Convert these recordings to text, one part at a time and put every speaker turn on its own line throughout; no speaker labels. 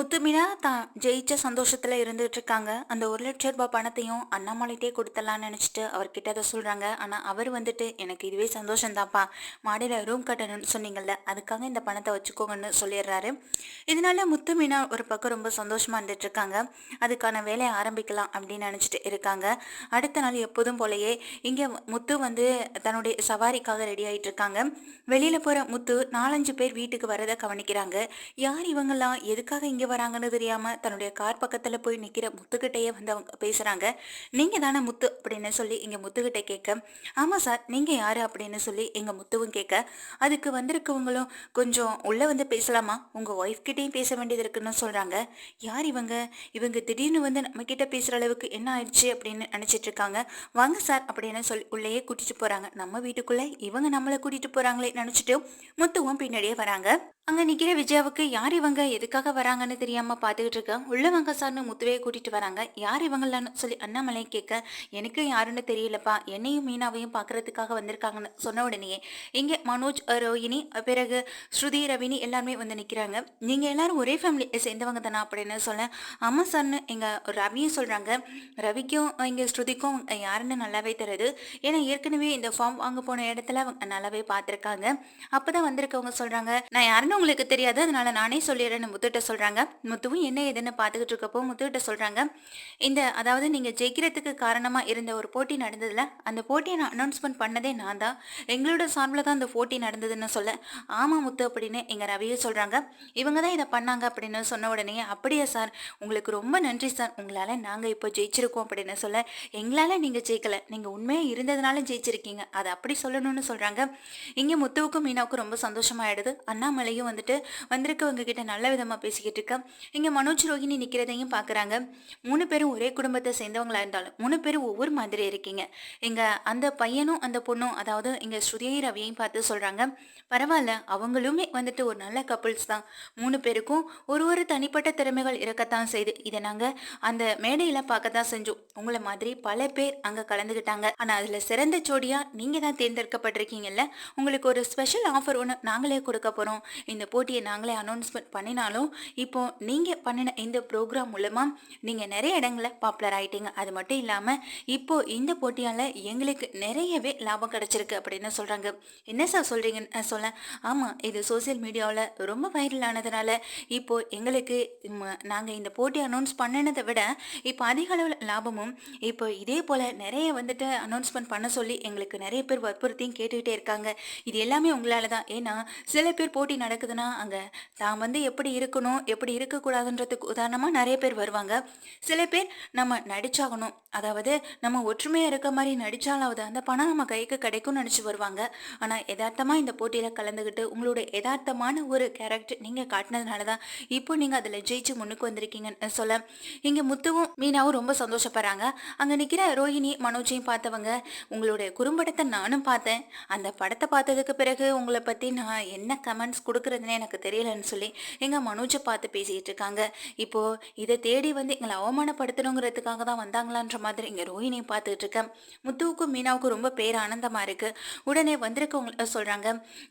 முத்துமினா தான் ஜெயிச்ச சந்தோஷத்தில் இருந்துட்டு இருக்காங்க அந்த ஒரு லட்ச ரூபாய் பணத்தையும் அண்ணாமலைட்டே கொடுத்தலாம்னு நினச்சிட்டு அவர்கிட்ட அதை சொல்கிறாங்க ஆனால் அவர் வந்துட்டு எனக்கு இதுவே சந்தோஷம் தான்ப்பா ரூம் கட்டணும்னு சொன்னீங்கல்ல அதுக்காக இந்த பணத்தை வச்சுக்கோங்கன்னு சொல்லிடுறாரு. இதனால முத்து மீனா ஒரு பக்கம் ரொம்ப சந்தோஷமாக இருந்துட்டு இருக்காங்க அதுக்கான வேலையை ஆரம்பிக்கலாம் அப்படின்னு நினச்சிட்டு இருக்காங்க. அடுத்த நாள் எப்போதும் போலயே இங்கே முத்து வந்து தன்னுடைய சவாரிக்காக ரெடி ஆகிட்டு இருக்காங்க வெளியில் போகிற முத்து நாலஞ்சு பேர் வீட்டுக்கு வரதை கவனிக்கிறாங்க. யார் இவங்கெல்லாம்? எதுக்காக இங்கே வராங்கன்னு தெரியாம தன்னுடைய கார் பக்கத்துல போய் நிக்கிற முத்துக்கிட்டையே வந்து அவங்க பேசுறாங்க. நீங்க தானே முத்து அப்படின்னு சொல்லி இங்க முத்துக்கிட்ட கேட்க ஆமா சார் நீங்க யாரு? அப்படின்னு சொல்லி எங்க முத்துவும் கேட்க அதுக்கு வந்திருக்கவங்களும் கொஞ்சம் உள்ள வந்து பேசலாமா? உங்க ஒய்ஃப் கிட்டேயும் பேச வேண்டியது இருக்குன்னு சொல்றாங்க. யார் இவங்க? இவங்க திடீர்னு வந்து நம்ம கிட்ட பேசுற அளவுக்கு என்ன ஆயிடுச்சு? அப்படின்னு நினைச்சிட்டு இருக்காங்க. வாங்க சார் அப்படின்னு சொல்லி உள்ளேயே கூட்டிட்டு போறாங்க. நம்ம வீட்டுக்குள்ள இவங்க நம்மளை கூட்டிட்டு போறாங்களே நினைச்சிட்டு முத்துவும் பின்னாடியே வராங்க. அங்க நிக்கிற விஜயாவுக்கு யார் இவங்க? எதுக்காக வராங்கன்னு தெரியாம பாத்துக்கிட்டு இருக்க. உள்ளவங்க சார்னு முத்துவே கூட்டிட்டு வராங்க. யார் இவங்களான்னு சொல்லி அண்ணாமலை கேட்க எனக்கு யாருன்னு தெரியலப்பா. என்னையும் மீனாவையும் பாக்குறதுக்காக வந்திருக்காங்கன்னு சொன்ன உடனே இங்க மனோஜ் ரோஹினி பிறகு ஸ்ருதி ரவினி எல்லாருமே வந்து நிக்கிறாங்க. நீங்க எல்லாரும் ஒரே ஃபேமிலி சேர்ந்தவங்க தானா அப்படின்னு சொல்ல ஆமா சார்னு. எங்க ரவியும் சொல்றாங்க. ரவிக்கும் இங்க ஸ்ருதிக்கும் யாருன்னு நல்லாவே தெரியுது. ஏன்னா ஏற்கனவே இந்த ஃபார்ம் வாங்க போன இடத்துல அவங்க நல்லாவே பார்த்துருக்காங்க. அப்பதான் வந்திருக்கவங்க சொல்றாங்க நான் யாருன்னு உங்களுக்கு தெரியாது அதனால நானே சொல்லிடுறேன்னு முத்துகிட்ட சொல்கிறாங்க முத்துவும் என்ன ஏதுன்னு பார்த்துக்கிட்டு இருக்கப்போ முத்துகிட்ட சொல்கிறாங்க இந்த அதாவது நீங்கள் ஜெயிக்கிறதுக்கு காரணமாக இருந்த ஒரு போட்டி நடந்ததில்ல அந்த போட்டியை நான் அனௌன்ஸ்மெண்ட் பண்ணதே நான் தான். எங்களோட சார்பில் தான் அந்த போட்டி நடந்ததுன்னு சொல்ல. ஆமாம் முத்து அப்படின்னு எங்கள் ரவியும் சொல்கிறாங்க இவங்க தான் இதை பண்ணாங்க அப்படின்னு சொன்ன உடனே அப்படியா சார் உங்களுக்கு ரொம்ப நன்றி சார். உங்களால் நாங்கள் இப்போ ஜெயிச்சிருக்கோம் அப்படின்னு சொல்ல எங்களால் நீங்கள் ஜெயிக்கலை. நீங்கள் உண்மையாக இருந்ததுனால ஜெயிச்சிருக்கீங்க. அதை அப்படி சொல்லணும்னு சொல்கிறாங்க இங்கே முத்துவுக்கும் மீனாவுக்கும் ரொம்ப சந்தோஷமாயிடுது. அண்ணாமலையும் வந்துட்டு வந்திருக்கவங்க கிட்ட நல்ல விதமாக பேசிக்கிட்டு இருக்கேன் இங்கே மனோஜ் ரோஹிணி நிற்கிறதையும் பார்க்குறாங்க மூணு பேரும் ஒரே குடும்பத்தை சேர்ந்தவங்களா இருந்தாலும் மூணு பேரும் ஒவ்வொரு மாதிரி இருக்கீங்க. இங்கே அந்த பையனும் அந்த பொண்ணும் அதாவது இங்கே ஸ்ருதியை ரவியையும் பார்த்து சொல்கிறாங்க பரவாயில்ல அவங்களுமே வந்துட்டு ஒரு நல்ல கப்புள்ஸ் தான். மூணு பேருக்கும் ஒரு ஒரு தனிப்பட்ட திறமைகள் இருக்கத்தான் செய்து இதை நாங்கள் அந்த மேடையில் பார்க்க தான் செஞ்சோம். உங்களை மாதிரி பல பேர் அங்கே கலந்துக்கிட்டாங்க ஆனால் அதில் சிறந்த ஜோடியாக நீங்கள் தான் தேர்ந்தெடுக்கப்பட்டிருக்கீங்கல்ல? உங்களுக்கு ஒரு ஸ்பெஷல் ஆஃபர் ஒன்று நாங்களே கொடுக்க போகிறோம் இந்த போட்டியை நாங்களே அனௌன்ஸ்மெண்ட் பண்ணினாலும் இப்போ நீங்கள் பண்ணின இந்த ப்ரோக்ராம் மூலமாக நீங்கள் நிறைய இடங்களில் பாப்புலர் ஆகிட்டீங்க அது மட்டும் இல்லாமல் இப்போ இந்த போட்டியால் எங்களுக்கு நிறையவே லாபம் கிடச்சிருக்கு அப்படின்னு சொல்கிறாங்க என்ன சார் சொல்கிறீங்கன்னு சொல்ல. ஆமாம் இது சோசியல் மீடியாவில் ரொம்ப வைரல் ஆனதுனால இப்போ எங்களுக்கு நாங்கள் இந்த போட்டி அனௌன்ஸ் பண்ணினதை விட இப்போ அதிக அளவில் லாபமும் இப்போ இதே போல் நிறைய வந்துட்டு அனௌன்ஸ்மெண்ட் பண்ண சொல்லி எங்களுக்கு நிறைய பேர் வற்புறுத்தியும் கேட்டுக்கிட்டே இருக்காங்க. இது எல்லாமே உங்களால் தான் ஏன்னா சில பேர் போட்டி நடக்குதுன்னா அங்கே தான் வந்து எப்படி இருக்கணும் எப்படி இருக்கக்கூடாதுன்றதுக்கு உதாரணமாக நிறைய பேர் வருவாங்க. சில பேர் நம்ம நடிச்சாகணும். அதாவது நம்ம ஒற்றுமையாக இருக்க மாதிரி நடிச்சாலாவது அந்த பணம் நம்ம கைக்கு கிடைக்கும்னு நினச்சி வருவாங்க. ஆனால் எதார்த்தமாக இந்த போட்டியில் கலந்துக்கிட்டு உங்களோட யதார்த்தமான ஒரு கேரக்டர் நீங்கள் காட்டினதுனால தான் இப்போ நீங்கள் அதில் ஜெயிச்சு முன்னுக்கு வந்திருக்கீங்கன்னு சொல்ல இங்கே முத்துவும் மீனாவும் ரொம்ப சந்தோஷப்படுறாங்க. அங்கே நிற்கிற ரோஹிணி மனோஜையும் பார்த்தவங்க உங்களுடைய குறும்படத்தை நானும் பார்த்தேன். அந்த படத்தை பார்த்ததுக்கு பிறகு உங்களை பற்றி நான் என்ன கமெண்ட்ஸ் கொடுக்கறதுனே எனக்கு தெரியலன்னு சொல்லி எங்க மனோஜை பார்த்து பேசிட்டு இருக்காங்க இப்போ இதை தேடி வந்து எங்களை அவமானப்படுத்தணுங்கிறதுக்காக தான் வந்தாங்களான்ற மாதிரி இங்க ரோஹிணியை பார்த்துட்டு இருக்கேன் முத்துவுக்கும் மீனாவுக்கும் ரொம்ப பேர் ஆனந்தமா இருக்கு. உடனே வந்திருக்கவங்க சொல்றாங்க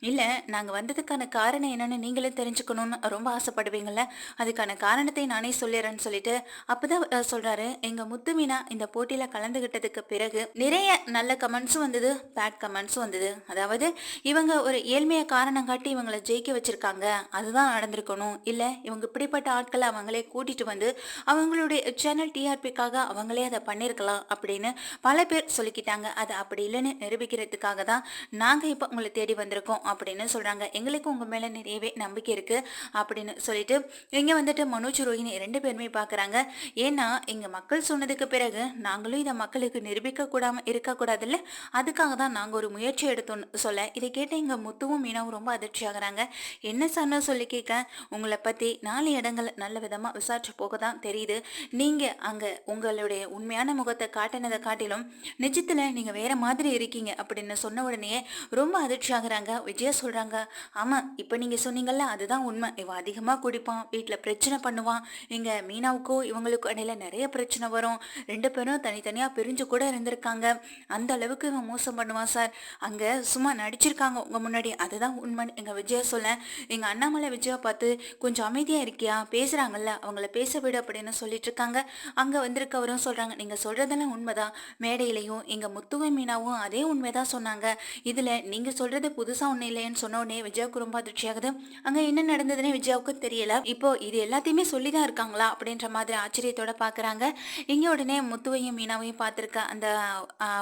இல்ல நாங்க வந்ததுக்கான காரணம் என்னன்னு நீங்களும் தெரிஞ்சுக்கணும்னு ரொம்ப ஆசைப்படுவீங்கள்ல அதுக்கான காரணத்தை நானே சொல்லிடுறேன்னு சொல்லிட்டு அப்பதான் அஹ், சொல்றாரு. எங்க முத்து மீனா இந்த போட்டியில கலந்துகிட்டதுக்கு பிறகு நிறைய நல்ல கமெண்ட்ஸும் வந்தது பேட் கமெண்ட்ஸும் வந்தது. அதாவது இவங்க ஒரு ஏழ்மையை காரணம் காட்டி இவங்களை ஜெயிக்க வச்சு வச்சிருக்காங்க. அதுதான் நடந்திருக்கணும். இல்லை இவங்க இப்படிப்பட்ட ஆட்களை அவங்களே கூட்டிட்டு வந்து அவங்களுடைய சேனல் டிஆர்பிக்காக அவங்களே அதை பண்ணியிருக்கலாம் அப்படின்னு பல பேர் சொல்லிக்கிட்டாங்க. அது அப்படி இல்லைன்னு நிரூபிக்கிறதுக்காக தான் நாங்கள் இப்போ உங்களை தேடி வந்திருக்கோம் அப்படின்னு சொல்கிறாங்க எங்களுக்கு உங்கள் மேலே நிறையவே நம்பிக்கை இருக்குது அப்படின்னு சொல்லிட்டு இங்கே வந்துட்டு மனோஜ் ரோஹினி ரெண்டு பேருமே பார்க்குறாங்க ஏன்னா இங்கே மக்கள் சொன்னதுக்கு பிறகு நாங்களும் இதை மக்களுக்கு நிரூபிக்க கூடாமல் இருக்க அதுக்காக தான் நாங்கள் ஒரு முயற்சி எடுத்தோம்னு சொல்ல. இதை கேட்டு எங்கள் முத்துவும் மீனாவும் ரொம்ப அதிர்ச்சி ஆகுறாங்க என்ன சார்னா சொல்லி கேட்க உங்களை பற்றி நாலு இடங்கள் நல்ல விதமாக விசாரிச்சு போக தான் தெரியுது. நீங்கள் அங்கே உங்களுடைய உண்மையான முகத்தை காட்டினதை காட்டிலும் நிஜத்தில் நீங்கள் வேற மாதிரி இருக்கீங்க அப்படின்னு சொன்ன உடனே ரொம்ப அதிர்ச்சி ஆகுறாங்க விஜயா சொல்கிறாங்க ஆமாம் இப்போ நீங்கள் சொன்னீங்கல்ல அதுதான் உண்மை. இவன் அதிகமாக குடிப்பான் வீட்டில் பிரச்சனை பண்ணுவான். இங்கே மீனாவுக்கும் இவங்களுக்கும் இடையில நிறைய பிரச்சனை வரும். ரெண்டு பேரும் தனித்தனியாக பிரிஞ்சு கூட இருந்திருக்காங்க. அந்த அளவுக்கு இவன் மோசம் பண்ணுவான் சார். அங்கே சும்மா நடிச்சிருக்காங்க உங்கள் முன்னாடி. அதுதான் உண்மைன்னு எங்கள் விஜயா சொல்ல எங்க அண்ணாமலை விஜயா பார்த்து கொஞ்சம் அமைதியா இருக்கியா? பேசுறாங்கல்ல அவங்கள பேச விடு அப்படின்னு சொல்லிட்டு இருக்காங்க அங்க வந்திருக்கவரும் சொல்றாங்க நீங்க சொல்றதெல்லாம் உண்மைதான். மேடையிலையும் எங்க முத்துவை மீனாவும் அதே உண்மைதான் சொன்னாங்க. இதுல நீங்க சொல்றது புதுசா ஒண்ணு இல்லைன்னு சொன்ன உடனே விஜயாவுக்கு ரொம்ப அதிர்ச்சி ஆகுது. அங்க என்ன நடந்ததுன்னு விஜயாவுக்கு தெரியல. இப்போ இது எல்லாத்தையுமே சொல்லிதான் இருக்காங்களா? அப்படின்ற மாதிரி ஆச்சரியத்தோட பாக்குறாங்க. இங்க உடனே முத்துவையும் மீனாவையும் பார்த்திருக்க அந்த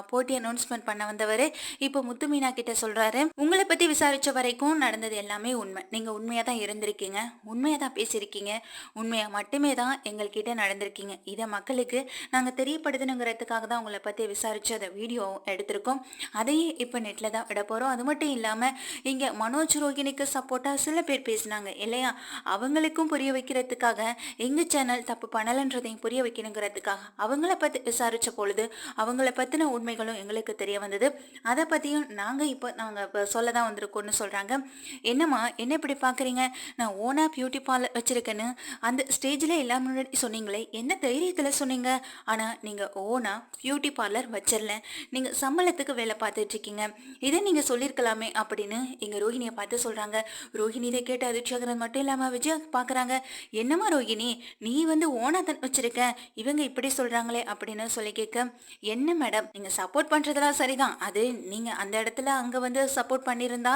போட்டி அனௌன்ஸ்மெண்ட் பண்ண வந்தவர் இப்போ முத்து மீனா கிட்ட சொல்றாரு உங்களை பத்தி விசாரிச்ச வரைக்கும் நடந்தது எல்லாமே உண்மை. நீங்கள் உண்மையாக தான் இருந்திருக்கீங்க. உண்மையாக தான் பேசியிருக்கீங்க. உண்மையாக மட்டுமே தான் எங்கள்கிட்ட நடந்திருக்கீங்க. இதை மக்களுக்கு நாங்கள் தெரியப்படுத்தணுங்கிறதுக்காக தான் உங்களை பற்றி விசாரித்து அதை வீடியோ எடுத்திருக்கோம். அதையே இப்போ நெட்டில் தான் விட போகிறோம் அது மட்டும் இல்லாமல் இங்கே மனோஜ் ரோகிணிக்கு சப்போர்ட்டாக சில பேர் பேசினாங்க இல்லையா? அவங்களுக்கும் புரிய வைக்கிறதுக்காக எங்கள் சேனல் தப்பு பண்ணலைன்றதையும் புரிய வைக்கணுங்கிறதுக்காக அவங்கள பற்றி விசாரித்த பொழுது அவங்கள பற்றின உண்மைகளும் எங்களுக்கு தெரிய வந்தது. அதை பற்றியும் நாங்கள் இப்போ நாங்கள் இப்போ சொல்ல தான் வந்திருக்கோம்னு சொல்கிறாங்க என்னம்மா என்ன இப்படி பார்க்குறீங்க நான் ஓனா பியூட்டி பார்லர் வச்சிருக்கேன்னு அந்த ஸ்டேஜில் எல்லாம் முன்னாடி சொன்னீங்களே என்ன தைரியத்தில் சொன்னீங்க? ஆனால் நீங்கள் ஓனா பியூட்டி பார்லர் வச்சிடல நீங்கள் சம்பளத்துக்கு வேலை பார்த்துட்ருக்கீங்க இதை நீங்கள் சொல்லியிருக்கலாமே அப்படின்னு எங்கள் ரோஹிணியை பார்த்து சொல்கிறாங்க ரோஹிணி இதை கேட்டு அதிர்ச்சியாகிறது மட்டும் இல்லாமல் விஜயா பார்க்குறாங்க என்னம்மா ரோஹிணி நீ வந்து ஓனா தான் வச்சிருக்க. இவங்க இப்படி சொல்கிறாங்களே அப்படின்னு சொல்லி கேட்க என்ன மேடம் நீங்கள் சப்போர்ட் பண்ணுறதெல்லாம் சரிதான். அது நீங்கள் அந்த இடத்துல அங்கே வந்து சப்போர்ட் பண்ணியிருந்தா?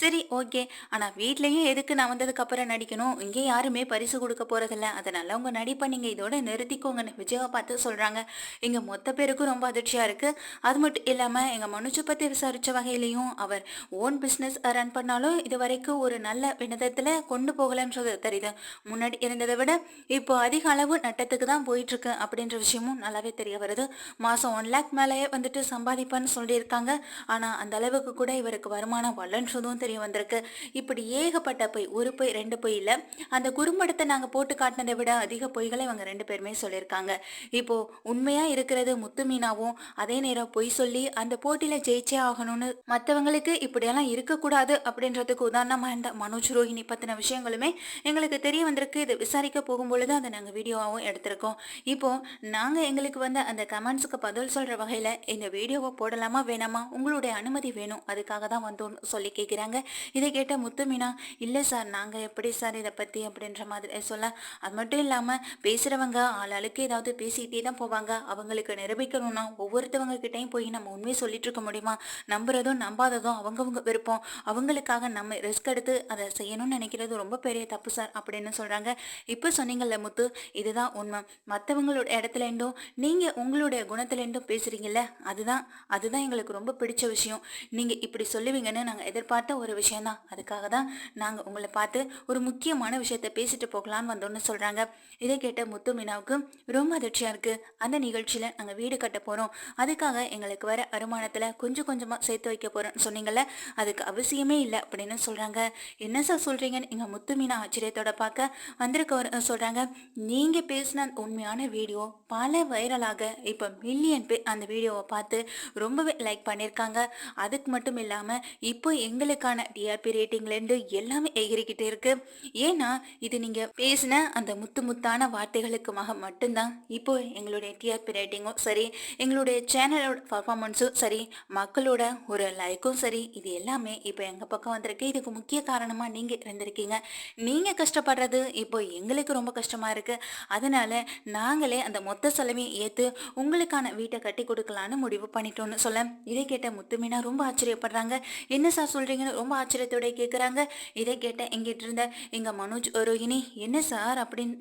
சரி ஓகே ஆனால் வீட்லயும் எதுக்கு நான் வந்ததுக்கு அப்புறம் நடிக்கணும்? இங்கே யாருமே பரிசு கொடுக்க போறதில்ல. அதனால உங்க நடிப்பை நீங்க இதோட நிறுத்திக்கோங்கன்னு விஜயவை பார்த்து சொல்றாங்க. இங்க மொத்த பேருக்கும் ரொம்ப அதிர்ச்சியா இருக்கு. அது மட்டும் இல்லாம எங்க மனுஜ பத்தி விசாரிச்ச வகையிலையும் அவர் ஓன் பிசினஸ் ரன் பண்ணாலும் இது வரைக்கும் ஒரு நல்ல வினதத்துல கொண்டு போகலன்றது தெரியுது. முன்னாடி இருந்ததை விட இப்போ அதிக அளவு நட்டத்துக்கு தான் போயிட்டு இருக்கு அப்படின்ற விஷயமும் நல்லாவே தெரிய வருது. மாசம் ஒன் லேக் மேலேயே வந்துட்டு சம்பாதிப்பேன்னு சொல்லியிருக்காங்க. ஆனா அந்த அளவுக்கு கூட இவருக்கு வருமானம் வரலன்றதும் தெரிய வந்திருக்கு. இப்படி ஏகப்பட்ட பொய் ஒரு பொய் ரெண்டு பொய் இல்ல. அந்த குறும்படத்தை நாங்க போட்டு காட்டினதை விட அதிக பொய்களை இவங்க ரெண்டு பேருமே சொல்லியிருக்காங்க. இப்போ உண்மையா இருக்கிறது முத்து மீனாவும் அதே நேரம் பொய் சொல்லி அந்த போட்டியில ஜெயிச்சே ஆகணும்னு மற்றவங்களுக்கு இப்படியெல்லாம் இருக்கக்கூடாது அப்படின்றதுக்கு உதாரணமா இந்த மனோஜ் ரோஹிணி பத்தின விஷயங்களுமே எங்களுக்கு தெரிய வந்திருக்கு. இதை விசாரிக்க போகும்பொழுது அதை நாங்கள் வீடியோவாகவும் எடுத்திருக்கோம். இப்போ நாங்கள் எங்களுக்கு வந்து அந்த கமெண்ட்ஸுக்கு பதில் சொல்கிற வகையில் இந்த வீடியோவை போடலாமா வேணாமா? உங்களுடைய அனுமதி வேணும். அதுக்காக தான் வந்தோம்னு சொல்லி கேட்குறாங்க இதை கேட்ட முத்து மீன் இல்லை சார் நாங்கள் எப்படி சார் இதை பற்றி அப்படின்ற மாதிரி சொல்ல அது மட்டும் இல்லாமல் பேசுகிறவங்க ஆளாளுக்கு ஏதாவது பேசிக்கிட்டே தான் போவாங்க. அவங்களுக்கு நிரூபிக்கணும்னா ஒவ்வொருத்தவங்க கிட்டேயும் போய் நம்ம உண்மையை சொல்லிட்டு இருக்க முடியுமா? நம்புறதும் நம்பாததும் அவங்கவுங்க விருப்பம். அவங்களுக்காக நம்ம ரிஸ்க் எடுத்து அதை செய்யணும்னு நினைக்கிறது ரொம்ப பெரிய தப்பு சார் அப்படின்னு சொல்கிறாங்க இப்போ சொன்னீங்கல்ல முத்து இதுதான் உண்மை. மற்றவங்களோட இடத்துல இருந்தும் நீங்கள் உங்களுடைய குணத்துலேருந்தும் பேசுகிறீங்கல்ல அதுதான் அதுதான் எங்களுக்கு ரொம்ப பிடிச்ச விஷயம். நீங்கள் இப்படி சொல்லுவீங்கன்னு நாங்கள் எதிர்பார்த்த ஒரு விஷயம்தான். அதுக்காக தான் நாங்கள் உங்களை பார்த்து ஒரு முக்கியமான விஷயத்த பேசிட்டு போகலான்னு வந்தோம்னு சொல்கிறாங்க இதை கேட்ட முத்து மீனாவுக்கு ரொம்ப அதிர்ச்சியாக இருக்குது அந்த நிகழ்ச்சியில் நாங்கள் வீடு கட்ட போகிறோம் அதுக்காக எங்களுக்கு வர வருமானத்தில் கொஞ்சம் கொஞ்சமாக சேர்த்து வைக்க போகிறோம்னு சொன்னீங்கல்ல அதுக்கு அவசியமே இல்லை அப்படின்னு சொல்கிறாங்க என்ன சார் சொல்கிறீங்கன்னு எங்கள் முத்து மீனா ஆச்சரியத்தோட பார்க்க வந்திருக்க சொல்கிறாங்க நீங்கள் பேசின உண்மையான வீடியோ பல வைரலாக இப்போ மில்லியன் பேர் அந்த வீடியோவை பார்த்து ரொம்பவே லைக் பண்ணியிருக்காங்க. அதுக்கு மட்டும் இல்லாமல் இப்போ எங்களுக்கான டிஆர்பி ரேட்டிங்லேருந்து எல்லாமே எகிரிக்கிட்டே இருக்கு. ஏன்னா இது நீங்கள் பேசின அந்த முத்து முத்தான வார்த்தைகளுக்குமாக மட்டும்தான். இப்போ எங்களுடைய டிஆர்பி ரேட்டிங்கும் சரி எங்களுடைய சேனலோட பர்ஃபார்மன்ஸும் சரி மக்களோட ஒரு லைக்கும் சரி இது எல்லாமே இப்போ எங்கள் பக்கம் வந்திருக்கு. இதுக்கு முக்கிய காரணமாக நீங்கள் இருந்திருக்கீங்க. நீங்கள் கஷ்டப்படுறது இப்போ எங்களுக்கு ரொம்ப கஷ்டமாக இருக்குது அதனால நாங்களே அந்த மொத்த செலவையும் ஏற்று உங்களுக்கான வீட்டை கட்டி கொடுக்கலான்னு முடிவு பண்ணிட்டோம்னு சொல்ல. இதை கேட்ட முத்துமீனா ரொம்ப ஆச்சரியப்படுறாங்க. என்ன சார் சொல்கிறீங்கன்னு ரொம்ப ஆச்சரியத்தோட கேட்குறாங்க இதை கேட்ட எங்கிட்டிருந்த எங்கள் மனோஜ் ரோஹிணி என்ன சார்? அப்படின்னு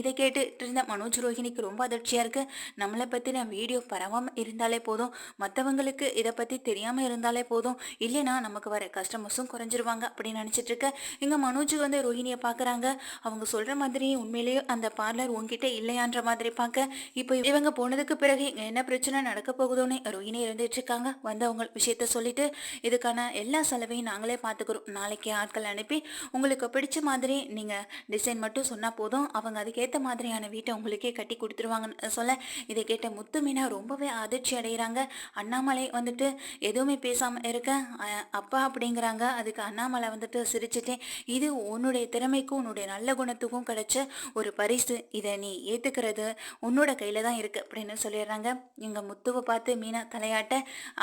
இதை கேட்டுட்டு இருந்த மனோஜ் ரோஹிணிக்கு ரொம்ப அதிர்ச்சியாக இருக்குது நம்மளை பற்றின வீடியோ பரவாமல் இருந்தாலே போதும். மற்றவங்களுக்கு இதை பற்றி தெரியாமல் இருந்தாலே போதும். இல்லைன்னா நமக்கு வர கஸ்டமர்ஸும் குறைஞ்சிருவாங்க அப்படின்னு நினச்சிட்டு இருக்க. இங்கே மனோஜ் வந்து ரோஹிணியை பார்க்குறாங்க அவங்க சொல்கிற மாதிரி உண்மையிலேயே அந்த பார்லர் உங்ககிட்ட இல்லையான்ற மாதிரி பார்க்க இப்போ இவங்க போனதுக்கு பிறகு இங்கே என்ன பிரச்சனை நடக்க போகுதோன்னு ரோஹிணி இருந்துட்டு இருக்காங்க. வந்து அவங்க விஷயத்த சொல்லிட்டு இதுக்கான எல்லா செலவையும் நாங்களே பார்த்துக்கிறோம் நாளைக்கு ஆட்கள் அனுப்பி உங்களுக்கு பிடிச்ச மாதிரி நீங்கள் டிசைன் மட்டும் சொன்னால் போதும். அவங்க அதுக்கு அதுக்கேற்ற மாதிரியான வீட்டை உங்களுக்கே கட்டி கொடுத்துருவாங்கன்னு சொல்ல இதை கேட்ட முத்து மீனா ரொம்பவே அதிர்ச்சி அடைகிறாங்க அண்ணாமலை வந்துட்டு எதுவுமே பேசாமல் இருக்க அப்பா அப்படிங்கிறாங்க. அதுக்கு அண்ணாமலை வந்துட்டு சிரிச்சிட்டே இது உன்னுடைய திறமைக்கும் உன்னுடைய நல்ல குணத்துக்கும் கிடைச்ச ஒரு பரிசு. இதை நீ ஏற்றுக்கிறது உன்னோட கையில் தான் இருக்குது அப்படின்னு சொல்லிடுறாங்க. எங்கள் முத்துவை பார்த்து மீனா தலையாட்ட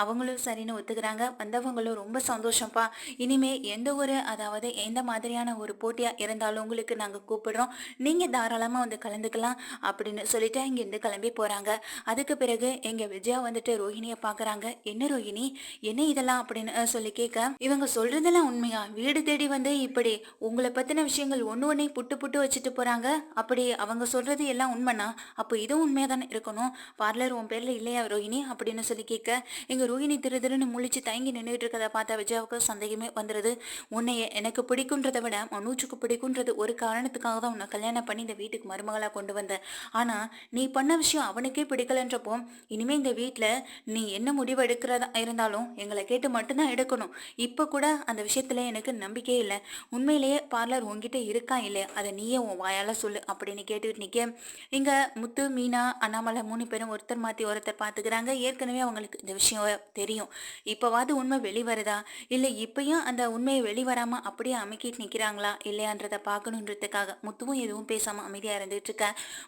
அவங்களும் சரின்னு ஒத்துக்கிறாங்க. வந்தவங்களும் ரொம்ப சந்தோஷம்ப்பா. இனிமே எந்த ஒரு அதாவது எந்த மாதிரியான ஒரு போட்டியாக இருந்தாலும் உங்களுக்கு நாங்கள் கூப்பிடுறோம். நீங்கள் தாராளமாக வந்து கலந்துக்கலாம் அப்படின்னு சொல்லிட்டு இங்கேருந்து கிளம்பி போகிறாங்க அதுக்கு பிறகு எங்கள் விஜயா வந்துட்டு ரோஹிணியை பார்க்குறாங்க என்ன ரோஹிணி? என்ன இதெல்லாம்? அப்படின்னு சொல்லி கேட்க இவங்க சொல்கிறதெல்லாம் உண்மையா? வீடு தேடி வந்து இப்படி உங்களை பற்றின விஷயங்கள் ஒன்று ஒன்றே புட்டு புட்டு வச்சுட்டு போகிறாங்க அப்படி அவங்க சொல்கிறது எல்லாம் உண்மைனா? அப்போ இதுவும் உண்மையாக தானே இருக்கணும்? பார்லர் உன் பேரில் இல்லையா ரோஹிணி? அப்படின்னு சொல்லி கேட்க எங்கள் ரோஹிணி திரு திருன்னு முழிச்சு தயங்கி நின்றுட்டு இருக்கதை பார்த்தா விஜயாவுக்கு சந்தேகமே வந்துடுது உன்னைய எனக்கு பிடிக்குன்றதை விட மனோஜுக்கு பிடிக்குன்றது ஒரு காரணத்துக்காக தான் உன்னை கல்யாணம் பண்ணி இந்த வீட்டுக்கு மருமகளாக கொண்டு வந்த. ஆனால் நீ பண்ண விஷயம் அவனுக்கே பிடிக்கலன்றப்போ இனிமே இந்த வீட்டில் நீ என்ன முடிவு எடுக்கிறதா இருந்தாலும் எங்களை கேட்டு மட்டும்தான் எடுக்கணும். இப்போ கூட அந்த விஷயத்துல எனக்கு நம்பிக்கையே இல்லை. உண்மையிலேயே பார்லர் உன்கிட்ட இருக்கா இல்லை அதை நீயே உன் வாயால சொல்லு அப்படின்னு கேட்டுக்கிட்டு நிற்க இங்கே முத்து மீனா அண்ணாமலை மூணு பேரும் ஒருத்தர் மாற்றி ஒருத்தர் பார்த்துக்கிறாங்க ஏற்கனவே அவங்களுக்கு இந்த விஷயம் தெரியும். இப்போவாது உண்மை வெளிவருதா? இல்லை இப்பயும் அந்த உண்மையை வெளிவராமல் அப்படியே அமைக்கிட்டு நிற்கிறாங்களா இல்லையான்றதை பார்க்கணுன்றதுக்காக முத்துவும் எதுவும் பேசாமல் அமைதியாக இருந்துட்டு இருக்க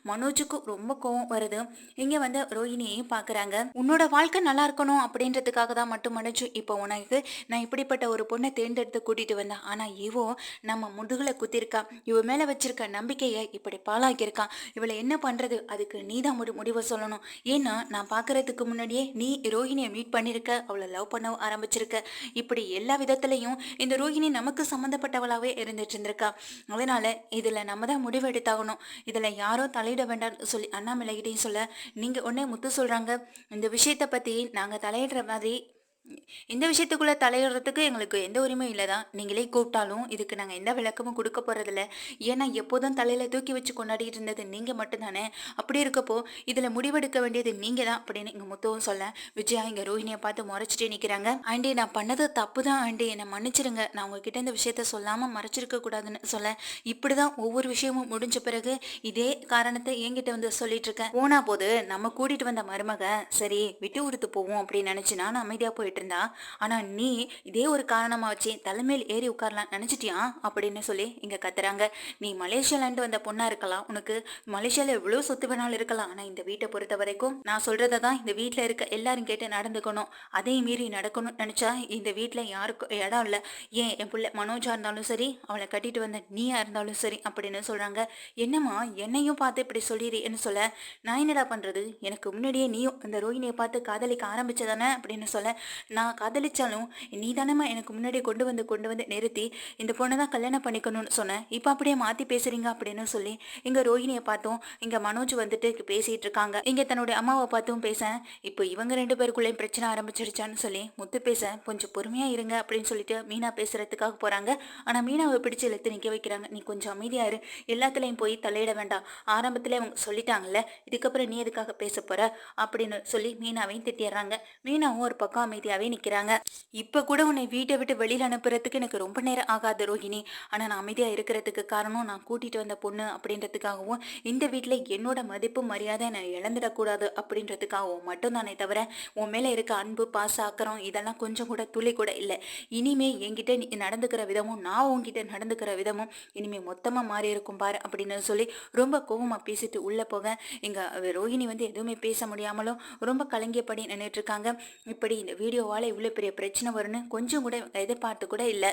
மனோஜுக்கும் ரொம்ப கோவம் வருது. இங்கே வந்து ரோஹிணியையும் பார்க்குறாங்க உன்னோட வாழ்க்கை நல்லா இருக்கணும் அப்படின்றதுக்காக தான் மட்டும் மனோஜு இப்போ உனக்கு நான் இப்படிப்பட்ட ஒரு பொண்ணை தேர்ந்தெடுத்து கூட்டிட்டு வந்தேன். ஆனால் இவோ நம்ம முதுகுல குத்திருக்கா. இவ மேலே வச்சிருக்க நம்பிக்கையை இப்படி பாலாக்கியிருக்கான் இவளை என்ன பண்ணுறது அதுக்கு நீ தான் முடி முடிவை சொல்லணும். ஏன்னா நான் பார்க்கறதுக்கு முன்னாடியே நீ ரோஹிணியை மீட் பண்ணியிருக்க அவளை லவ் பண்ண ஆரம்பிச்சிருக்க. இப்படி எல்லா விதத்துலையும் இந்த ரோஹிணி நமக்கு சம்மந்தப்பட்டவளாகவே இருந்துட்டு இருந்திருக்கா அதனால இதில் நம்ம தான் முடிவு எடுத்தாகணும். இதில் யாரோ தலையிட வேண்டாம்னு சொல்லி அண்ணாமலைகிட்டையும் சொல்ல நீங்கள் உடனே முத்து சொல்கிறாங்க இந்த விஷயத்தை பற்றி நாங்கள் தலையிடுற மாதிரி இந்த விஷயத்துக்குள்ளே தலையிடுறதுக்கு எங்களுக்கு எந்த உரிமையும் இல்லை தான். நீங்களே கூப்பிட்டாலும் இதுக்கு நாங்கள் எந்த விளக்கமும் கொடுக்க போகிறதில்ல ஏன்னா எப்போதும் தலையில் தூக்கி வச்சு கொண்டாடிட்டு இருந்தது நீங்கள் மட்டும்தானே அப்படி இருக்கப்போ இதில் முடிவெடுக்க வேண்டியது நீங்கள் தான் அப்படின்னு எங்கள் முத்தவும் சொல்ல விஜயா இங்கே ரோஹிணியை பார்த்து முறைச்சிட்டே நிற்கிறாங்க ஆண்டி நான் பண்ணது தப்பு தான் ஆண்டி. என்னை மன்னிச்சிருங்க. நான் உங்ககிட்ட இந்த விஷயத்த சொல்லாமல் மறைச்சிருக்க கூடாதுன்னு சொல்ல. இப்படி தான் ஒவ்வொரு விஷயமும் முடிஞ்ச பிறகு இதே காரணத்தை என்கிட்ட வந்து சொல்லிட்டு இருக்கேன். போனா போது நம்ம கூட்டிட்டு வந்த மருமக சரி விட்டு கொடுத்து போவோம் அப்படின்னு நினைச்சு நான் அமைதியாக போயிட்டு இருந்தா ஆனால் நீ இதே ஒரு காரணமாக வச்சு தலைமையில் ஏறி உட்காரலாம் நினச்சிட்டியா? அப்படின்னு சொல்லி இங்கே கத்துறாங்க. நீ மலேசியாலேருந்து வந்த பொண்ணாக இருக்கலாம். உனக்கு மலேசியாவில் எவ்வளோ சொத்து வேணாலும் இருக்கலாம். ஆனால் இந்த வீட்டை பொறுத்த வரைக்கும் நான் சொல்கிறத தான் இந்த வீட்டில் இருக்க எல்லாரும் கேட்டு நடந்துக்கணும். அதையும் மீறி நடக்கணும்னு நினச்சா இந்த வீட்டில் யாருக்கும் இடம் இல்லை. ஏன் என் பிள்ளை மனோஜா இருந்தாலும் சரி அவளை கட்டிட்டு வந்த நீயா இருந்தாலும் சரி அப்படின்னு சொல்கிறாங்க என்னம்மா என்னையும் பார்த்து இப்படி சொல்லிடுன்னு சொல்ல நான் என்னடா பண்ணுறது எனக்கு முன்னாடியே நீயும் அந்த ரோஹினியை பார்த்து காதலிக்க ஆரம்பிச்சதானே? அப்படின்னு சொல்ல நான் காதலிச்சாலும் நீ தானேம்மா எனக்கு முன்னாடி கொண்டு வந்து கொண்டு வந்து நிறுத்தி இந்த பொண்ணை தான் கல்யாணம் பண்ணிக்கணும்னு சொன்னேன் இப்போ அப்படியே மாற்றி பேசுறீங்க அப்படின்னு சொல்லி இங்கே ரோஹிணியை பார்த்தும் இங்கே மனோஜ் வந்துட்டு பேசிகிட்டு இருக்காங்க. இங்கே தன்னுடைய அம்மாவை பார்த்தும் பேச இப்போ இவங்க ரெண்டு பேருக்குள்ளேயும் பிரச்சனை ஆரம்பிச்சிருச்சான்னு சொல்லி முத்து பேச கொஞ்சம் பொறுமையாக இருங்க அப்படின்னு சொல்லிட்டு மீனா பேசுறதுக்காக போகிறாங்க ஆனால் மீனாவை பிடிச்சி இழுத்து நிற்க வைக்கிறாங்க. நீ கொஞ்சம் அமைதியாக இரு. எல்லாத்துலேயும் போய் தலையிட வேண்டாம். ஆரம்பத்தில் அவங்க சொல்லிட்டாங்கல்ல இதுக்கப்புறம் நீ எதுக்காக பேச போகிற அப்படின்னு சொல்லி மீனாவையும் திட்டிடுறாங்க. மீனாவும் ஒரு பக்கம் அமைதியாக அமைதியாகவே நிற்கிறாங்க இப்போ கூட உன்னை வீட்டை விட்டு வெளியில் அனுப்புறதுக்கு எனக்கு ரொம்ப நேரம் ஆகாது ரோஹிணி. ஆனால் நான் அமைதியாக இருக்கிறதுக்கு காரணம் நான் கூட்டிகிட்டு வந்த பொண்ணு அப்படின்றதுக்காகவும் இந்த வீட்டில் என்னோட மதிப்பு மரியாதை நான் இழந்துடக்கூடாது அப்படின்றதுக்காகவும் மட்டும்தானே தவிர உன் மேலே இருக்க அன்பு பாச அக்கறம் இதெல்லாம் கொஞ்சம் கூட துளி கூட இல்லை. இனிமே என்கிட்ட நீ நடந்துக்கிற விதமும் நான் உன்கிட்ட நடந்துக்கிற விதமும் இனிமே மொத்தமாக மாறி இருக்கும் பாரு அப்படின்னு சொல்லி ரொம்ப கோவமாக பேசிட்டு உள்ளே போக இங்கே ரோஹிணி வந்து எதுவுமே பேச முடியாமலும் ரொம்ப கலங்கியபடி நின்றுட்டு இருக்காங்க. இப்படி இந்த வீடியோ வீடியோவால் இவ்வளோ பெரிய பிரச்சனை வரும்னு கொஞ்சம் கூட எதிர்பார்த்து கூட இல்லை.